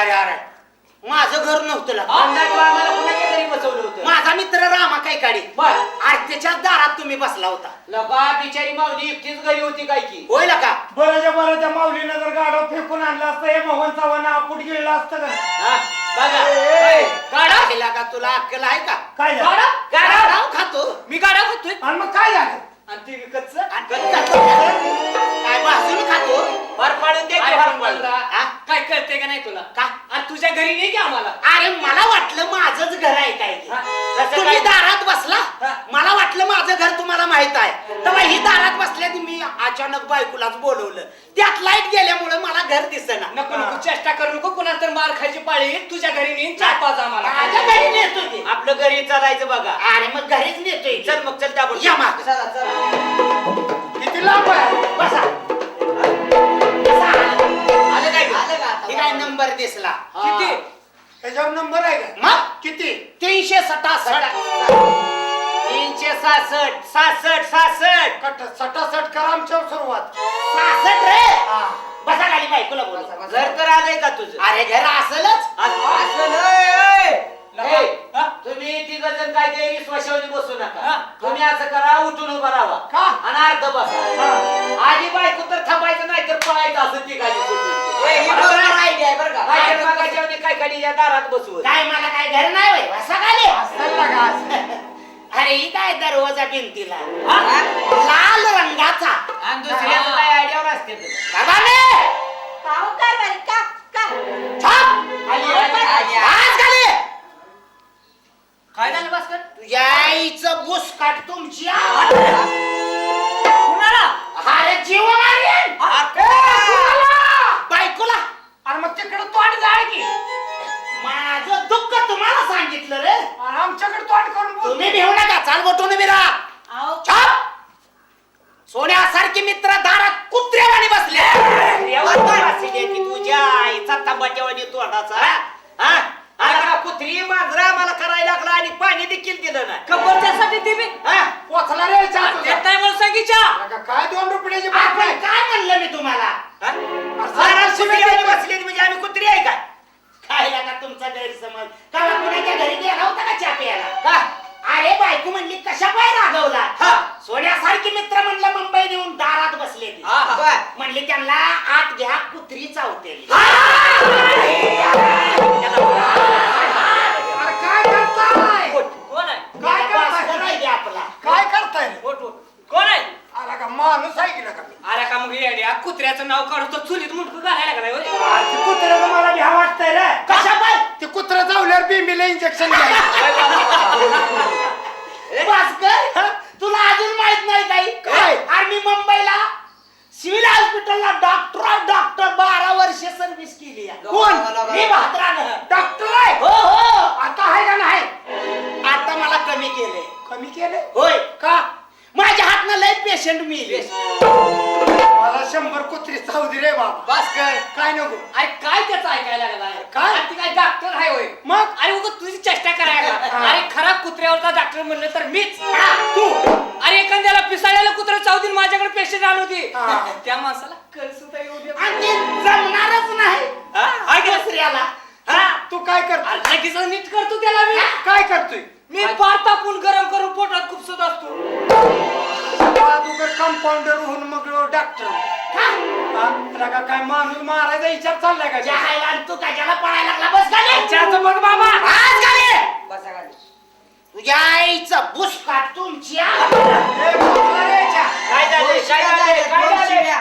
अरे अरे. माझं घर नव्हतं लका. अंदाज तू आम्हाला कुणाच्या घरी बसवलं होतं? माझा मित्र रामा काय काढी बर. अरे त्याच्या दारात तुम्ही बसला होता. लका बिचारी मावली एकटीच घरी होती काय की? होय का बरंच्या बरं त्या माऊलीनं जर गाडव फेकून आणलं असतं हे मोहन चव्हाण आपूट गेलेलं असतं का? हा? बघा. ए, गाडा गाडा का तुला अक्कल आहे का? काय झालं? गाडा गाडा गाडा खातो. मी गाडा खातोय. आणि मग काय झालं? आणि ते विकतच? आणि कधी खातो? काय भाजून खातो? फार पाडून दे की फार पाडून. हा? काय कळते का नाही तुला? का? आणि तुझ्या घरी नाही की आम्हाला? अरे मला वाटलं माझंच घर आहे काय ते. हा? तुम्ही काय? दारात बसला? हा. मला वाटलं माझं घर तुम्हाला माहीत आहे. तेव्हा ही दारात बसल्या मी अचानक बायकोलाच बोलवलं. त्यात लाइट गेल्यामुळे मला घर दिसेना. नको नको चेष्टा करू नको. कुणा तर मार खायची पाळी येईल, तुझ्या घरी नेईन चार पाच आम्हाला. माझ्या घरी नेतोय ते. आपलं घरी चालायचं बघा. अरे मग घरीच नेतोय. चल मग चल त्या या माग. चला चला. किती लांब आहे? दिसला. किती? त्याच्यावर नंबर आहे का? मग? किती? तीनशे सटासट तीनशे सहासष्ट सहासष्ट सहासष्ट. कट सटासट करा आमच्यावर सुरुवात. सहासष्ट रे? हा. बसा खाली बायकोला बोल. घर तर आलंय का तुझं? अरे घर असलच. असं नाही. लका. ए, हा? तुम्ही तिघ जण काय ते विश्वासावली बसू नका. हा. तुम्ही असं करा उठून उभा राहा. का? आणि अर्ध बसा. आधी बायको तर थांबायचं नाही तर पळायचं असं ती गाडी ही का? काय खाली या दारात बसवत? काय मला काय घर नाही होय? असं लागा असं. अरे ही काय दरवाजा भिंतीला? लाल रंगाचा. आणि दुसऱ्याचं काय आयडियावर असते. बाबाने. आज काय झालं भास्कर? तुझ्या आईचं. तुम्ही भिवू नका. चाल बोटून बी राहा छाप. सोन्यासारखी मित्र दारात कुत्र्यावाणी बसले की तुझ्या आईचा तंबाट्यावानी तोंडाचा हा? आता का कुत्री मांजरा आम्हाला करायला लागला आणि पाणी देखील दिलं नाही. खबर त्यासाठी ती बी हा? पोचला रे चहा तुझा. देत नाही म्हणून सांगितच्या लागा, काय दोन रुपयाची आपण काय म्हणलं मी तुम्हाला? सोन्यासारखी मित्र म्हणलं मुंबई नेऊन दारात बसले ते. म्हणली त्यांना आत घ्या कुत्री चावते अरे काय करताय? कोण आहे? काय करताय? आपला. काय करताय? ओट ओट कोण आहे? आला का माणूस की नका अरे का मग येड्या कुत्र्याचं नाव काढतो चुलीत मुंडकं घालायला लागलाय होय. ते कुत्र्याचं मला भ्या वाटतंय रे. कशा ते कुत्रा चावल्यावर बिंबीला इंजेक्शन घ्यायचं भास्कर तुला अजून माहीत नाही काही काय? अरे मी मुंबईला सिव्हिल हॉस्पिटलला डॉक्टर डॉक्टर बारा वर्ष सर्व्हिस केली आहे. कोण? मी भाद्रानं. डॉक्टर आहे? हो हो. आता आहे का नाही? आता मला कमी केले कमी केले होय. का? माझ्या हातनं लय पेशंट मिळले. मला शंभर कुत्री चावदी रे बाबा. भास्कर काय नको? अरे काय त्याचं ऐकायला लागलाय काय? अरे ती काय डॉक्टर आहे होय. मग? अरे उगा तुझी चेष्टा करायला हा. अरे खरा कुत्र्यावरचा डॉक्टर म्हणलं तर मीच. माणसाला कळ सुद्धा येऊ दे आणि ते जमणारच नाही. हा? हाय का? दुसऱ्याला. हा? तू काय करतो अरे लगेच नीट करतो त्याला मी. काय करतोय? मी पार तापून गरम करून पोटात खुपसत असतो. तू कंपाऊंडर होऊन मग डॉक्टर का काय माणूस मारायचा विचार चाललाय का? जायला आणि तू कशाला पळायला लागला. बस खाली. त्याचं बघ बाबा. आज खाली. तुझ्या आईचं बुसकाट तुमची. आ. ए, बोलला रे याच्या. काय झालंय काय झालंय काय झालंय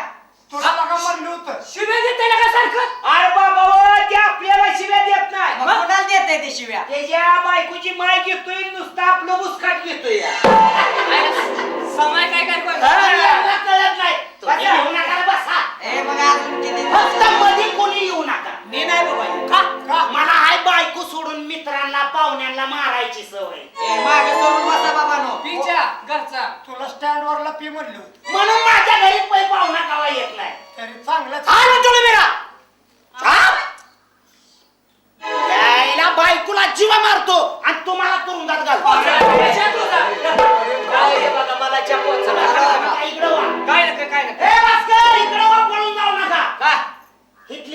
तुला नका म्हणलं होतं. शिव्या देते का सारखं? अरे बाबा ओ, ते आपल्याला शिव्या देत नाही. मग कोणाला देत ते शिव्या? त्याच्या बायकोची माय घेतोय नुसतं आपलं मुस्काट घेतोय. समय काय काय कोण? यांना कळत नाही. तुम्ही बसा. येऊ नका रे, बसा. फक्त मध्ये कोणी येऊ नका. मी नाही बाबा का? का? मला हाय बायको सोडून मित्रांना पाहुण्यांना मारायची सवय. पिच्या घरचा. तुला स्टँड वरला म्हणलं होतं म्हणून माझ्या घरी पै पाहुणा कावा येत नाही तरी चांगलं हा म्हणतो मेरा बायकोला जीवा मारतो आणि तुम्हाला तुरुंगात घालतो इकडं वा काय नका काय नका हे भास्कर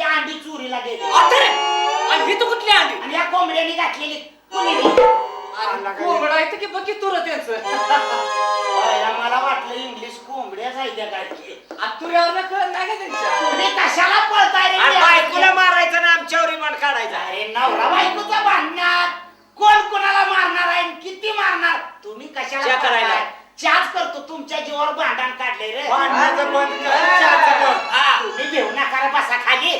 अंडी चोरीला गेली कुठली आली या कोंबड्याने घातलेली आणला का? कोंबड नाही? बघ की तुरं त्यांचं. मला वाटलं इंग्लिश कोंबड्या जायच्या काय तुऱ्यावर कशाला पळताय बायकोला मारायचं ना आमच्यावर रिमांड काढायचा. नवरा बायकोचा भांडण्यात कोण कोणाला मारणार आहे आणि किती मारणार? तुम्ही कशाला च्या करायला. पळताय? करतो तुमच्या जीवावर भांडण काढले रे. भांडणाचं बंद कर, घेऊ नका रे बसा खाली.